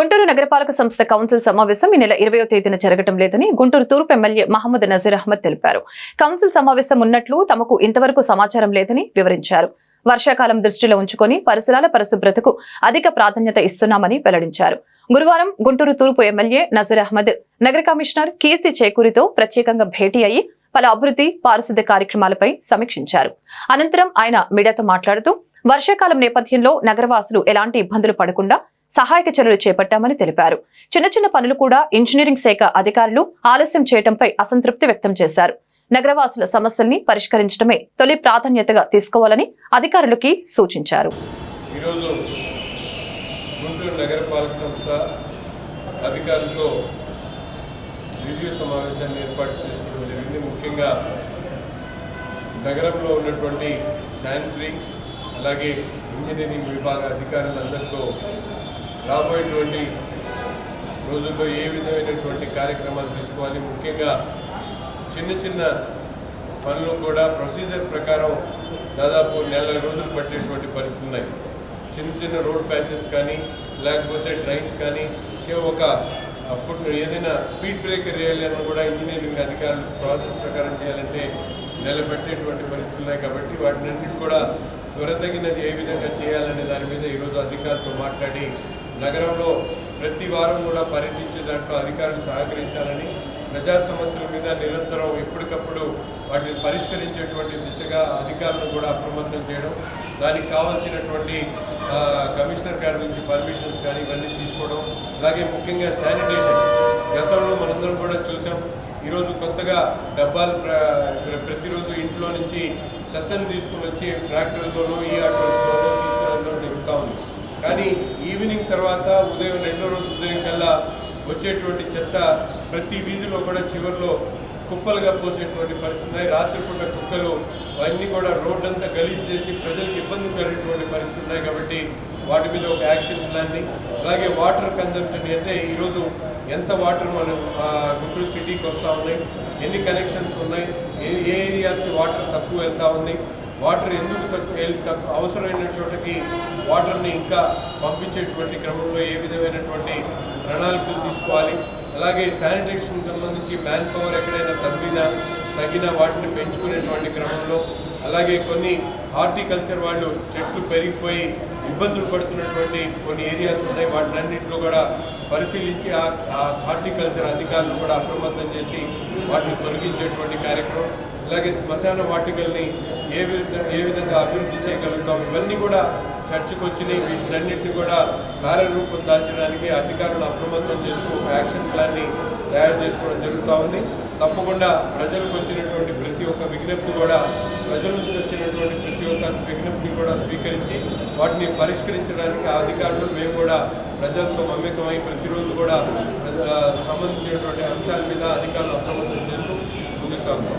గుంటూరు నగరపాలక సంస్థ కౌన్సిల్ సమావేశం ఈ నెల ఇరవయో తేదీన జరగడం లేదని గుంటూరు తూర్పు ఎమ్మెల్యే మహమ్మద్ నజీర్ అహ్మద్ తెలిపారు. కౌన్సిల్ సమావేశం ఉన్నట్లు తమకు ఇంతవరకు సమాచారం లేదని వివరించారు. వర్షాకాలం దృష్టిలో ఉంచుకొని పరిసరాల పరిశుభ్రతకు అధిక ప్రాధాన్యత ఇస్తున్నామని వెల్లడించారు. గురువారం గుంటూరు తూర్పు ఎమ్మెల్యే నజీర్ అహ్మద్ నగర కమిషనర్ కీర్తి చేకూరితో ప్రత్యేకంగా భేటీ అయ్యి పలు అభివృద్ధి పారిశుద్ధ్య కార్యక్రమాలపై సమీక్షించారు. అనంతరం ఆయన మీడియాతో మాట్లాడుతూ వర్షాకాలం నేపథ్యంలో నగరవాసులు ఎలాంటి ఇబ్బందులు పడకుండా సహాయక చర్యలు చేపట్టామని తెలిపారు. చిన్న చిన్న పనులు కూడా ఇంజనీరింగ్ శాఖ అధికారులు ఆలస్యం చేయడంపై అసంతృప్తి వ్యక్తం చేశారు. నగరవాసుల సమస్యల్ని పరిష్కరించడమే తొలి ప్రాధాన్యతగా తీసుకోవాలని అధికారులకి సూచించారు. ఈరోజు గుంటూరు నగరపాలక సంస్థ అధికారులతో రివ్యూ సమావేశాన్ని ఏర్పాటు చేసుకోవడం జరిగింది. ముఖ్యంగా నగరంలో ఉన్నటువంటి శానిటరీ అలాగే ఇంజనీరింగ్ విభాగ అధికారులందరితో రాబోయేటువంటి రోజుల్లో ఏ విధమైనటువంటి కార్యక్రమాలు తీసుకోవాలి? ముఖ్యంగా చిన్న చిన్న పనులు కూడా ప్రొసీజర్ ప్రకారం దాదాపు నెల రోజులు పట్టేటువంటి పరిస్థితులు ఉన్నాయి. చిన్న చిన్న రోడ్ ప్యాచెస్ కానీ లేకపోతే ట్రైన్స్ కానీ ఒక ఫుడ్ ఏదైనా స్పీడ్ బ్రేకర్ వేయాలని కూడా ఇంజనీరింగ్ అధికారులు ప్రాసెస్ ప్రకారం చేయాలంటే నిలబెట్టేటువంటి పరిస్థితులు ఉన్నాయి కాబట్టి వాటినన్నిటి కూడా త్వరతగినది ఏ విధంగా చేయాలనే దాని మీద ఈరోజు అధికారులతో మాట్లాడి నగరంలో ప్రతి వారం కూడా పర్యటించే దాంట్లో అధికారులు సహకరించాలని ప్రజా సమస్యల మీద నిరంతరం ఎప్పటికప్పుడు వాటిని పరిష్కరించేటువంటి దిశగా అధికారులను కూడా అప్రమత్తం చేయడం దానికి కావాల్సినటువంటి కమిషనర్ గారి నుంచి పర్మిషన్స్ కానీ ఇవన్నీ తీసుకోవడం అలాగే ముఖ్యంగా శానిటేషన్. గతంలో మనందరం కూడా చూసాం ఈరోజు కొత్తగా డబ్బాలు ప్ర- ప్రతిరోజు ఇంట్లో నుంచి చెత్తను తీసుకుని వచ్చి ట్రాక్టర్లతోనో ఈ ఆటోస్లోనూ తీసుకురావడం జరుగుతూ ఉంది. కానీ ఈవినింగ్ తర్వాత ఉదయం రెండో రోజు ఉదయం కల్లా వచ్చేటువంటి చెత్త ప్రతి వీధిలో కూడా చివరిలో కుప్పలుగా పోసేటువంటి పరిస్థితి ఉన్నాయి. రాత్రిపూట కుక్కలు అవన్నీ కూడా రోడ్డు అంతా గలీజ్ చేసి ప్రజలకు ఇబ్బంది కలిగినటువంటి పరిస్థితి ఉన్నాయి కాబట్టి వాటి మీద ఒక యాక్షన్ ప్లాన్ని అలాగే వాటర్ కన్జంప్షన్ అంటే ఈరోజు ఎంత వాటర్ మనం గుంటూరు సిటీకి వస్తూ ఉన్నాయి ఎన్ని కనెక్షన్స్ ఉన్నాయి ఏ ఏ ఏరియాస్కి వాటర్ తక్కువ వెళ్తూ ఉంది వాటర్ ఎందుకు తక్కువ తక్కువ అవసరమైన చోటకి వాటర్ని ఇంకా పంపించేటువంటి క్రమంలో ఏ విధమైనటువంటి ప్రణాళికలు తీసుకోవాలి? అలాగే శానిటేషన్ సంబంధించి మ్యాన్ పవర్ ఎక్కడైనా తగ్గినా తగిన వాటిని పెంచుకునేటువంటి క్రమంలో అలాగే కొన్ని హార్టికల్చర్ వాళ్ళు చెట్లు పెరిగిపోయి ఇబ్బందులు పడుతున్నటువంటి కొన్ని ఏరియాస్ ఉన్నాయి. వాటినన్నింటిలో కూడా పరిశీలించి ఆ ఆ హార్టికల్చర్ అధికారులను కూడా అప్రమత్తం చేసి వాటిని తొలగించేటువంటి కార్యక్రమం అలాగే శ్మశాన వాటికల్ని ఏ విధంగా ఏ విధంగా అభివృద్ధి చేయగలుగుతాం? ఇవన్నీ కూడా చర్చకు వచ్చినాయి. వీటినన్నింటినీ కూడా కార్యరూపం దాల్చడానికి అధికారులను అప్రమత్తం చేస్తూ ఒక యాక్షన్ ప్లాన్ని తయారు చేసుకోవడం జరుగుతూ ఉంది. తప్పకుండా ప్రజలకు వచ్చినటువంటి ప్రతి ఒక్క విజ్ఞప్తి కూడా ప్రజల నుంచి వచ్చినటువంటి ప్రతి ఒక్క విజ్ఞప్తి కూడా స్వీకరించి వాటిని పరిష్కరించడానికి ఆ అధికారులు మేము కూడా ప్రజలతో మమ్మకమై ప్రతిరోజు కూడా సంబంధించినటువంటి అంశాల మీద అధికారులు అప్రమత్తం చేస్తూ ముందుకు సాగుతాం.